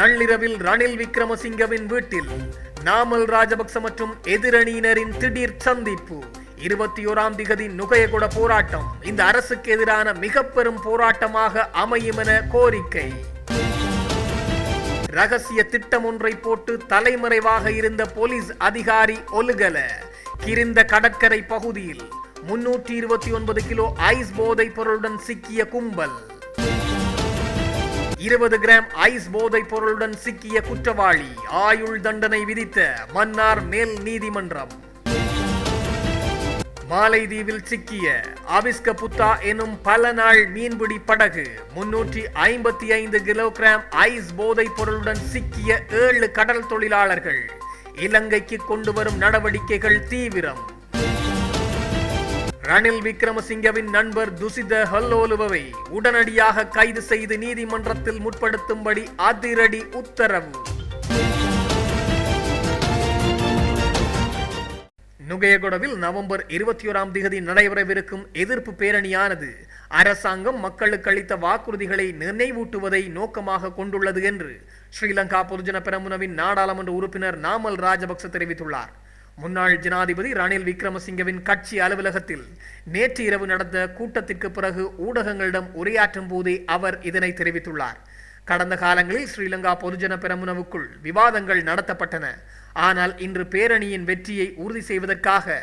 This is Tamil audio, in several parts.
நள்ளிரவில் ரணில் விக்ரமசிங்கவின் வீட்டில் நாமல் ராஜபக்ச மற்றும் எதிரணியினரின் திடீர் சந்திப்பு. இருபத்தி ஓராம் திகதி நுகையகுட போராட்டம். இந்த அரசுக்கு எதிரான மிக பெரும் போராட்டமாக அமையும் என கோரிக்கை. ரகசிய திட்டம் ஒன்றை போட்டு தலைமறைவாக இருந்த போலீஸ் அதிகாரி ஒலுகல. கிரிந்த கடற்கரை பகுதியில் முன்னூற்றி இருபத்தி ஒன்பது கிலோ ஐஸ் போதைப் பொருளுடன் சிக்கிய கும்பல். இருபது கிராம் ஐஸ் போதைப் பொருளுடன் சிக்கிய குற்றவாளி ஆயுள் தண்டனை விதித்த மன்னார் மேல் நீதிமன்றம். மாலைதீவில் சிக்கிய அபிஸ்க புத்தா எனும் பல நாள் மீன்பிடி படகு முன்னூற்றி ஐம்பத்தி ஐந்து கிலோகிராம் ஐஸ் போதைப் பொருளுடன் சிக்கிய ஏழு கடல் தொழிலாளர்கள் இலங்கைக்கு கொண்டு வரும் நடவடிக்கைகள் தீவிரம். ரணில் விக்ரமசிங்கவின் நண்பர் துசித ஹல்லோலுவை உடனடியாக கைது செய்து நீதிமன்றத்தில் முற்படுத்தும்படி அதிரடி உத்தரவு. நுகையகொடவில் நவம்பர் இருபத்தி ஓராம் தேதி நடைபெறவிருக்கும் எதிர்ப்பு பேரணியானது அரசாங்கம் மக்களுக்கு அளித்த வாக்குறுதிகளை நினைவூட்டுவதை நோக்கமாக கொண்டுள்ளது என்று ஸ்ரீலங்கா பொதுஜன பெரமுனவின் நாடாளுமன்ற உறுப்பினர் நாமல் ராஜபக்ச தெரிவித்துள்ளார். முன்னாள் ஜனாதிபதி ரணில் விக்ரமசிங்கவின் கட்சி அலுவலகத்தில் நேற்று இரவு நடந்த கூட்டத்திற்கு பிறகு ஊடகங்களிடம் உரையாற்றும் போதே அவர் இதனை தெரிவித்துள்ளார். கடந்த காலங்களில் ஸ்ரீலங்கா பொதுஜன பெரமுனவுக்குள் விவாதங்கள் நடத்தப்பட்டன. ஆனால் இன்று பேரணியின் வெற்றியை உறுதி செய்வதற்காக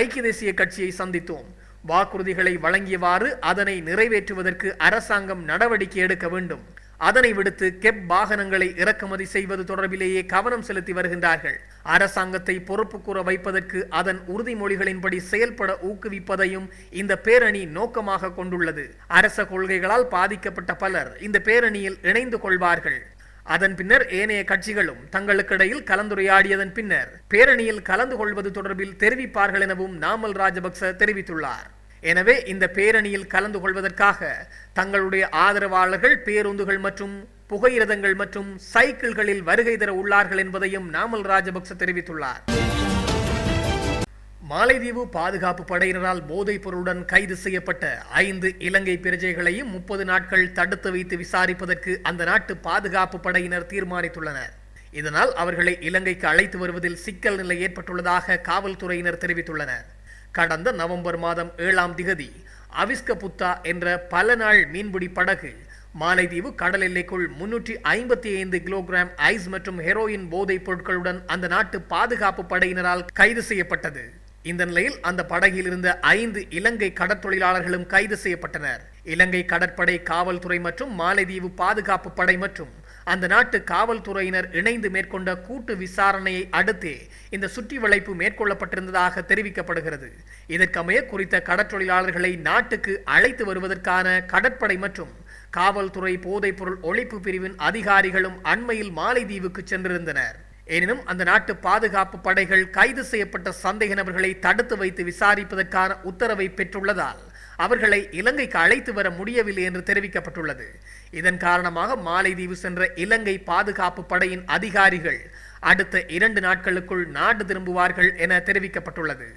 ஐக்கிய தேசிய கட்சியை சந்தித்தோம். வாக்குறுதிகளை வழங்கியவாறு அதனை நிறைவேற்றுவதற்கு அரசாங்கம் நடவடிக்கை எடுக்க வேண்டும். அதனை விடுத்து கெப் வாகனங்களை இறக்குமதி செய்வது தொடர்பிலேயே கவனம் செலுத்தி வருகின்றார்கள். அரசாங்கத்தை பொறுப்பு கூற வைப்பதற்கு அதன் உறுதிமொழிகளின்படி செயல்பட ஊக்குவிப்பதையும் இந்த பேரணி நோக்கமாக கொண்டுள்ளது. அரச கொள்கைகளால் பாதிக்கப்பட்ட பலர் இந்த பேரணியில் இணைந்து கொள்வார்கள். அதன் பின்னர் ஏனைய கட்சிகளும் தங்களுக்கிடையில் கலந்துரையாடியதன் பின்னர் பேரணியில் கலந்து கொள்வது தொடர்பில் தெரிவிப்பார்கள் எனவும் நாமல் ராஜபக்ச தெரிவித்துள்ளார். எனவே இந்த பேரணியில் கலந்து கொள்வதற்காக தங்களுடைய ஆதரவாளர்கள் பேருந்துகள் மற்றும் புகையிரதங்கள் மற்றும் சைக்கிள்களில் வருகை தர உள்ளார்கள் என்பதையும் நாமல் ராஜபக்ச தெரிவித்துள்ளார். மாலைதீவு பாதுகாப்பு படையினரால் போதைப் பொருளுடன் கைது செய்யப்பட்ட ஐந்து இலங்கை பிரஜைகளையும் முப்பது நாட்கள் தடுத்து வைத்து விசாரிப்பதற்கு அந்த நாட்டு பாதுகாப்பு படையினர் தீர்மானித்துள்ளனர். இதனால் அவர்களை இலங்கைக்கு அழைத்து வருவதில் சிக்கல் நிலை ஏற்பட்டுள்ளதாக காவல்துறையினர் தெரிவித்துள்ளனர். கடந்த நவம்பர் மாதம் ஏழாம் திகதி அவிஸ்க புத்தா என்ற பல நாள் மீன்பிடி படகு மாலைதீவு கடல் எல்லைக்குள் முன்னூற்றி ஐம்பத்தி ஐந்து கிலோகிராம் ஐஸ் மற்றும் ஹெரோயின் போதைப் பொருட்களுடன் அந்த நாட்டு பாதுகாப்பு படையினரால் கைது செய்யப்பட்டது. இந்த நிலையில் அந்த படகில் இருந்த ஐந்து இலங்கை கடற்தொழிலாளர்களும் கைது செய்யப்பட்டனர். இலங்கை கடற்படை காவல்துறை மற்றும் மாலைதீவு பாதுகாப்பு படை மற்றும் அந்த நாட்டு காவல்துறையினர் இணைந்து மேற்கொண்ட கூட்டு விசாரணையை அடுத்தே இந்த சுற்றி வளைப்பு மேற்கொள்ளப்பட்டிருந்ததாக தெரிவிக்கப்படுகிறது. இதற்கமைய குறித்த கடற்றொழிலாளர்களை நாட்டுக்கு அழைத்து வருவதற்கான கடற்படை மற்றும் காவல்துறை போதைப்பொருள் ஒழிப்பு பிரிவின் அதிகாரிகளும் அண்மையில் மாலைதீவுக்கு சென்றிருந்தனர். எனினும் அந்த நாட்டு பாதுகாப்பு படைகள் கைது செய்யப்பட்ட சந்தேக நபர்களை தடுத்து வைத்து விசாரிப்பதற்கான உத்தரவை பெற்றுள்ளதால் அவர்களை இலங்கைக்கு அழைத்து வர முடியவில்லை என்று தெரிவிக்கப்பட்டுள்ளது. இதன் காரணமாக மாலைதீவு சென்ற இலங்கை பாதுகாப்பு படையின் அதிகாரிகள் அடுத்த இரண்டு நாட்களுக்குள் நாடு திரும்புவார்கள் என தெரிவிக்கப்பட்டுள்ளது.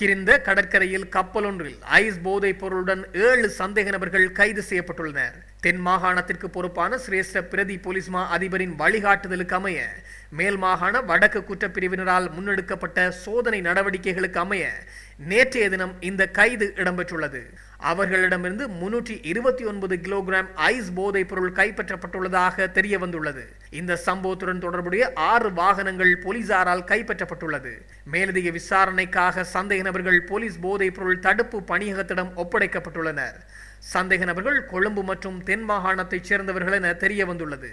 கிரிந்த கடற்கரையில் கப்பல் ஒன்றில் ஐஸ் போதைப் பொருளுடன் ஏழு சந்தேக நபர்கள் கைது செய்யப்பட்டுள்ளனர். தென் மாகாணத்திற்கு பொறுப்பான சிரேஷ்ட பிரதி போலீஸ் மா அதிபரின் வழிகாட்டுதலுக்கு அமைய மேல் மாகாண வடக்கு குற்றப்பிரிவினரால் முன்னெடுக்கப்பட்ட சோதனை நடவடிக்கைகளுக்கு அமைய நேற்றைய தினம் இந்த கைது இடம்பெற்றுள்ளது. அவர்களிடமிருந்து முன்னூற்றி இருபத்தி ஒன்பது கிலோகிராம் ஐஸ் போதைப் பொருள் கைப்பற்றப்பட்டுள்ளதாக தெரிய வந்துள்ளது இந்த சம்பவத்துடன் தொடர்புடைய ஆறு வாகனங்கள் போலீசாரால் கைப்பற்றப்பட்டுள்ளது. மேலதிக விசாரணைக்காக சந்தேக நபர்கள் போலீஸ் போதைப் பொருள் தடுப்பு பணியகத்திடம் ஒப்படைக்கப்பட்டுள்ளனர். சந்தேக நபர்கள் கொழும்பு மற்றும் தென் மாகாணத்தைச் சேர்ந்தவர்கள் என தெரிய வந்துள்ளது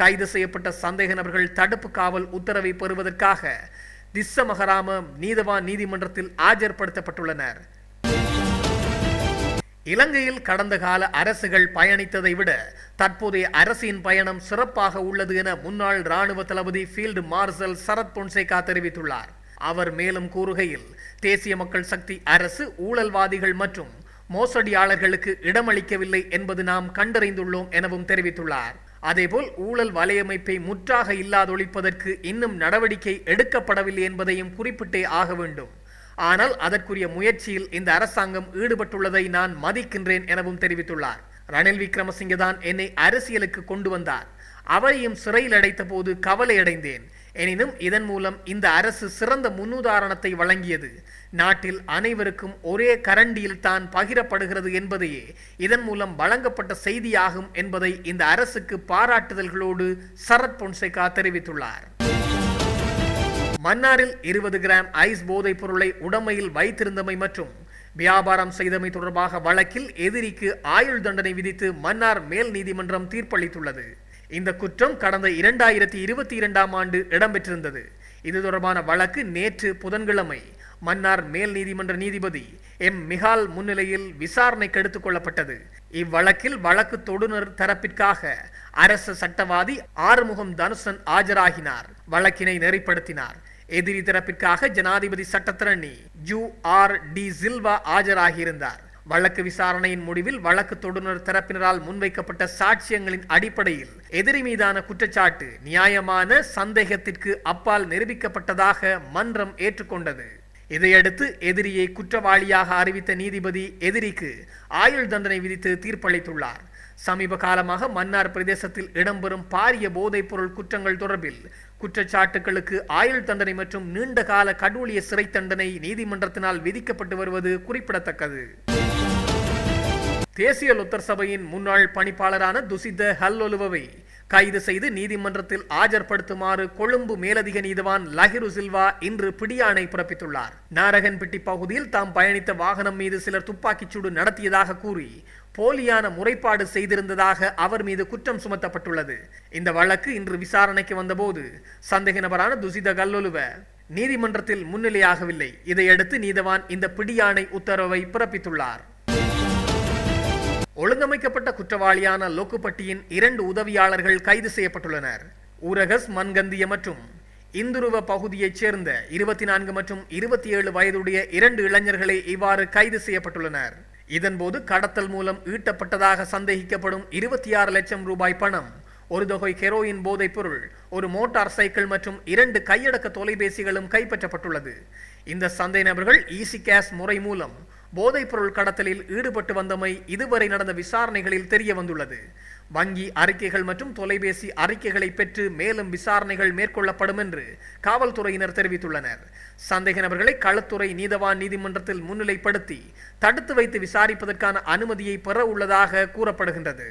கைது செய்யப்பட்ட சந்தேக நபர்கள் தடுப்பு காவல் உத்தரவை பெறுவதற்காக திஸ்ஸ மகராம நீதவான் நீதிமன்றத்தில் ஆஜர்படுத்தப்பட்டுள்ளனர். இலங்கையில் கடந்த கால அரசுகள் பயணித்ததை விட தற்போதைய அரசின் பயணம் சிறப்பாக உள்ளது என முன்னாள் ராணுவ தளபதி ஃபீல்டு மார்ஷல் சரத் பொன்சேகா தெரிவித்துள்ளார். அவர் மேலும் கூறுகையில் தேசிய மக்கள் சக்தி அரசு ஊழல்வாதிகள் மற்றும் மோசடியாளர்களுக்கு இடமளிக்கவில்லை என்பது நாம் கண்டறிந்துள்ளோம் எனவும் தெரிவித்துள்ளார். அதேபோல் ஊழல் வலையமைப்பை முற்றாக இல்லாதொழிப்பதற்கு இன்னும் நடவடிக்கை எடுக்கப்படவில்லை என்பதையும் குறிப்பிட்டே ஆக வேண்டும். ஆனால் அதற்குரிய முயற்சியில் இந்த அரசாங்கம் ஈடுபட்டுள்ளதை நான் மதிக்கின்றேன் எனவும் தெரிவித்துள்ளார். ரணில் விக்ரமசிங்க தான் என்னை அரசியலுக்கு கொண்டு வந்தார். அவரையும் சிறையில் அடைத்த போது கவலையடைந்தேன். எனினும் இதன் மூலம் இந்த அரசு சிறந்த முன்னுதாரணத்தை வழங்கியது. நாட்டில் அனைவருக்கும் ஒரே கரண்டியில் தான் பகிரப்படுகிறது என்பதையே இதன் மூலம் வழங்கப்பட்ட செய்தியாகும் என்பதை இந்த அரசுக்கு பாராட்டுதல்களோடு சரத் பொன்சேகா தெரிவித்துள்ளார். மன்னாரில் இருபது கிராம் ஐஸ் போதைப் பொருளை உடமையில் வைத்திருந்தமை மற்றும் வியாபாரம் செய்தமை தொடர்பாக வழக்கில் எதிரிக்கு ஆயுள் தண்டனை விதித்து மன்னார் மேல் நீதிமன்றம் தீர்ப்பளித்துள்ளது. இந்த குற்றம் கடந்த இரண்டாயிரத்தி இருபத்தி இரண்டாம் ஆண்டு இடம்பெற்றிருந்தது. இது தொடர்பான வழக்கு நேற்று புதன்கிழமை மன்னார் மேல் நீதிமன்ற நீதிபதி எம். மிகால் முன்னிலையில் விசாரணைக்கு எடுத்துக் கொள்ளப்பட்டது. இவ்வழக்கில் வழக்கு தொடுநர் தரப்பிற்காக அரசு சட்டவாதி ஆறுமுகம் தனுசன் ஆஜராகினார். வழக்கினை நெறிப்படுத்தினார். எதிரி தரப்பிற்காக ஜனாதிபதி சட்டத்திரணி ஜூ ஆர் டி சில்வா ஆஜராகியிருந்தார். வழக்கு விசாரணையின் முடிவில் வழக்கு தொடுநர் தரப்பினரால் முன்வைக்கப்பட்ட சாட்சியங்களின் அடிப்படையில் எதிரி மீதான குற்றச்சாட்டு நியாயமான சந்தேகத்திற்கு அப்பால் நிரூபிக்கப்பட்டதாக மன்றம் ஏற்றுக்கொண்டது. இதையடுத்து எதிரியை குற்றவாளியாக அறிவித்த நீதிபதி எதிரிக்கு ஆயுள் தண்டனை விதித்து தீர்ப்பளித்துள்ளார். சமீப காலமாக மன்னார் பிரதேசத்தில் இடம்பெறும் பாரிய போதைப் பொருள் குற்றங்கள் தொடர்பில் குற்றச்சாட்டுகளுக்கு ஆயுள் தண்டனை மற்றும் நீண்ட கால கடூழிய சிறை தண்டனை நீதிமன்றத்தினால் விதிக்கப்பட்டு வருவது குறிப்பிடத்தக்கது. தேசிய லுத்தர் சபையின் முன்னாள் பணிப்பாளரான துசித ஹல்லொலுவை கைது செய்து நீதிமன்றத்தில் ஆஜர்படுத்துமாறு கொழும்பு மேலதிக நீதிவான் லஹிரு சில்வா இன்று பிடியாணை பிறப்பித்துள்ளார். நாரகன்பட்டி பகுதியில் தாம் பயணித்த வாகனம் மீது சிலர் துப்பாக்கிச்சூடு நடத்தியதாக கூறி போலியான முறைப்பாடு செய்திருந்ததாக அவர் மீது குற்றம் சுமத்தப்பட்டுள்ளது. இந்த வழக்கு இன்று விசாரணைக்கு வந்தபோது சந்தேக நபரான துசித கல்லொலுவ நீதிமன்றத்தில் முன்னிலையாகவில்லை. இதையடுத்து நீதவான் இந்த பிடியாணை உத்தரவை பிறப்பித்துள்ளார். ஒழுங்கமைக்கப்பட்ட குற்றவாளியான லோக்குப்பட்டியின் இரண்டு உதவியாளர்கள் கைது செய்யப்பட்டுள்ளனர். ஊரகஸ் மன்கந்திய மற்றும் இந்துருவ பகுதியைச் சேர்ந்த இருபத்தி நான்கு மற்றும் இருபத்தி ஏழு வயதுடைய இரண்டு இளைஞர்களை இவ்வாறு கைது செய்யப்பட்டுள்ளனர். இதன்போது கடத்தல் மூலம் ஈட்டப்பட்டதாக சந்தேகிக்கப்படும் இருபத்தி ஆறு லட்சம் ரூபாய் பணம் ஒரு தொகை ஹெரோயின் போதைப் பொருள் ஒரு மோட்டார் சைக்கிள் மற்றும் இரண்டு கையடக்க தொலைபேசிகளும் கைப்பற்றப்பட்டுள்ளது. இந்த சந்தை நபர்கள் ஈசி கேஸ் முறை மூலம் போதைப் பொருள் கடத்தலில் ஈடுபட்டு வந்தமை இதுவரை நடந்த விசாரணைகளில் தெரிய வந்துள்ளது வங்கி அறிக்கைகள் மற்றும் தொலைபேசி அறிக்கைகளை பெற்று மேலும் விசாரணைகள் மேற்கொள்ளப்படும் என்று காவல்துறையினர் தெரிவித்துள்ளனர். சந்தேக நபர்களை களத்துறை நீதவான் நீதிமன்றத்தில் முன்னிலைப்படுத்தி தடுத்து வைத்து விசாரிப்பதற்கான அனுமதியை பெற உள்ளதாக கூறப்படுகின்றது.